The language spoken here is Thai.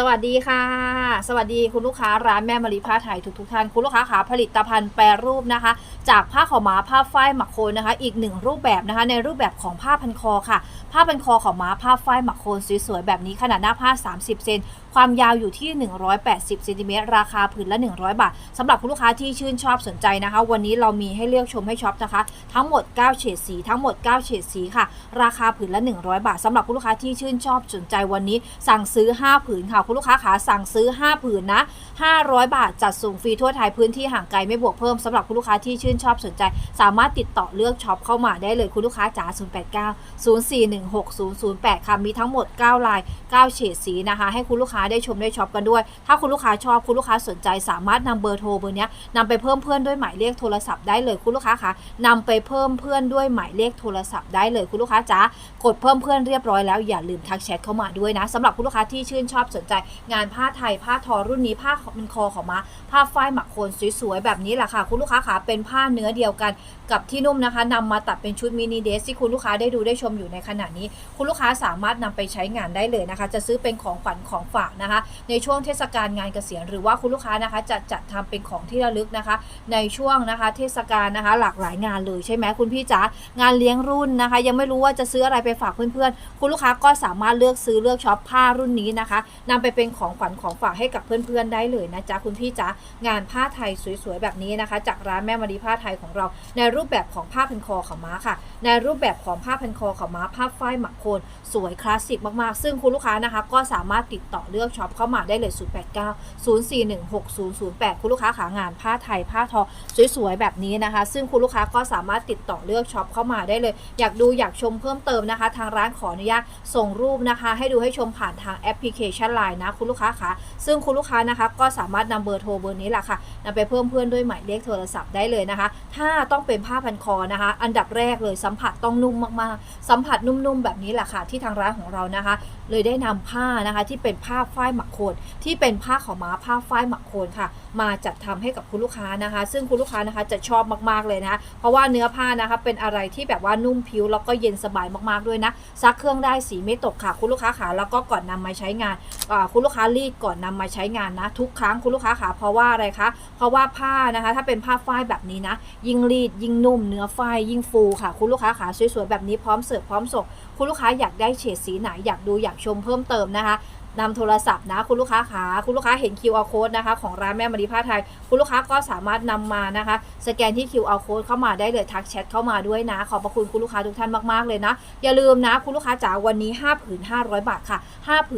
สวัสดีค่ะ สวัสดีคุณลูกค้าร้านแม่มารีผ้าไทยทุกทุกท่าน คุณลูกค้าขาผลิตภัณฑ์แปรรูปนะคะ จากผ้าขาวม้าผ้าฝ้ายหมักโคนนะคะ อีกหนึ่งรูปแบบนะคะ ในรูปแบบของผ้าพันคอค่ะ ผ้าพันคอขาวม้าผ้าฝ้ายหมักโคนสวยๆแบบนี้ขนาดหน้าผ้า 30 เซน ความยาวอยู่ที่ 180เซนติเมตรราคาผืนละ 100 บาทสำหรับคุณลูกค้าที่ชื่นชอบสนใจนะคะ วันนี้เรามีให้เลือกชมให้ช็อปนะคะ ทั้งหมด 9 เฉดสี ทั้งหมด 9 เฉดสีค่ะ ราคาผืนละ 100 บาทสำหรับคุณลูกค้าที่ชื่นชอบสนใจวันนี้ สั่งซื้อ 5 ผืนค่ะ คุณลูกค้าขาสั่งซื้อ 5 ผืนนะ 500 บาทจัดส่งฟรีทั่วไทยพื้นที่ห่างไกลไม่บวกเพิ่มสำหรับคุณลูกค้าที่ชื่นชอบสนใจ สามารถติดต่อเลือกช็อปเข้ามาได้เลยคุณลูกค้าจ๋า089 0416 008ค่ะมีทั้งหมด 9 ลาย 9 เฉดสีนะคะ ให้คุณลูกค้าได้ชมได้ช็อปกันด้วย ถ้าคุณลูกค้าชอบคุณลูกค้าสนใจสามารถนำเบอร์โทรเบอร์นี้นำไปเพิ่มเพื่อนด้วยหมายเลขโทรศัพท์ได้เลยคุณลูกค้าคะนำไปเพิ่มเพื่อนด้วยหมายเลขโทรศัพท์ได้เลยคุณลูกค้าจ๋ากดเพิ่มเพื่อนเรียบร้อยแล้วอย่าลืมทักแชทเข้ามาด้วยนะสำหรับคุณลูกค้าที่ชื่นชอบสนใจ งานผ้าไทยผ้าทอรุ่นนี้ผ้าเป็นคอของมาผ้าฝ้ายหมักโคนสวยๆแบบนี้แหละค่ะ คุณลูกค้าขาเป็นผ้าเนื้อเดียวกันกับที่นุ่มนะคะนำมาตัดเป็นชุดมินิเดรสที่คุณลูกค้าได้ดูได้ชมอยู่ในขณะนี้ คุณลูกค้าสามารถนำไปใช้งานได้เลยนะคะ จะซื้อเป็นของขวัญของฝากนะคะ ในช่วงเทศกาลงานเกษียณหรือว่าคุณลูกค้านะคะจะจัดทำเป็นของที่ระลึกนะคะ ในช่วงนะคะ เทศกาลนะคะ หลากหลายงานเลยใช่ไหมคุณพี่จ๋างานเลี้ยงรุ่นนะคะ ยังไม่รู้ว่าจะซื้ออะไรไปฝากเพื่อนๆ คุณลูกค้าก็สามารถเลือกซื้อเลือกช็อปผ้ารุ่นนี้นะคะนำไปเป็นของขวัญของฝากให้กับเพื่อนๆได้เลยนะจ๊ะคุณพี่จ๋างานผ้าไทยสวยๆแบบนี้นะคะ จากร้านแม่มารีผ้าไทยของเรา ในรูปแบบของผ้าพันคอขาม้าค่ะ ในรูปแบบของผ้าพันคอขาม้าผ้าฝ้ายหมักโคนสวยคลาสสิกมากๆ ซึ่งคุณลูกค้านะคะ ก็สามารถติดต่อเลือกช็อปเข้ามาได้เลย 089 041 6008 คุณลูกค้าขางานผ้าไทยผ้าทอสวยๆ แบบนี้นะคะ ซึ่งคุณลูกค้าก็สามารถติดต่อเลือกช็อปเข้ามาได้เลย อยากดูอยากชมเพิ่มเติมนะคะ ทางร้านขออนุญาตส่งรูปนะคะ ให้ดูให้ชมผ่านทางแอปพลิเคชัน Line นะคุณลูกค้าคะซึ่งคุณลูกค้านะคะ ก็สามารถนำเบอร์โทรเบอร์นี้แหละค่ะนำไปเพิ่มเพื่อนด้วยหมายเลขโทรศัพท์ได้เลยนะคะ ถ้าต้องเป็นผ้าพันคอนะคะ อันดับแรกเลยสัมผัสต้องนุ่มมากๆ สัมผัสนุ่มๆแบบนี้แหละค่ะที่ทางร้านของเรานะคะ เลยได้นำผ้านะคะที่เป็นผ้าฝ้ายหมักโคนที่เป็นผ้าขาวม้าผ้าฝ้ายหมักโคนค่ะ มาจัดทำให้กับคุณลูกค้านะคะ ซึ่งคุณลูกค้านะคะจะชอบมากๆเลยนะ เพราะว่าเนื้อผ้านะคะเป็นอะไรที่แบบว่านุ่มผิวแล้วก็เย็นสบายมากๆด้วยนะซักเครื่องได้สีไม่ตกค่ะ คุณลูกค้าขาแล้วก็ก่อนนำมาใช้งานคุณลูกค้ารีดก่อนนำมาใช้งานนะ ทุกครั้งคุณลูกค้าขาเพราะว่าอะไรคะเพราะว่าผ้านะคะ ถ้าเป็นผ้าฝ้ายแบบนี้นะ ยิ่งรีดยิ่งนุ่มเนื้อฝ้ายยิ่งฟูค่ะ คุณลูกค้าขาสวยๆแบบนี้พร้อมเสิร์ฟพร้อมส่งคุณลูกค้าอยากได้เฉดสีไหนอยากดูอยากชมเพิ่มเติมนะคะ นำโทรศัพท์นะ คุณลูกค้าขาคุณลูกค้าเห็น QR code นะคะ ของร้านแม่มารีผ้าไทย คุณลูกค้าก็สามารถนำมานะคะ สแกนที่ QR code เข้ามาได้เลยทักแชทเข้ามาด้วยนะ ขอบพระคุณคุณลูกค้าทุกท่านมากๆเลยนะ อย่าลืมนะ คุณลูกค้าจ๋าวันนี้ 5 ผืน 500 บาทค่ะ 5 ผื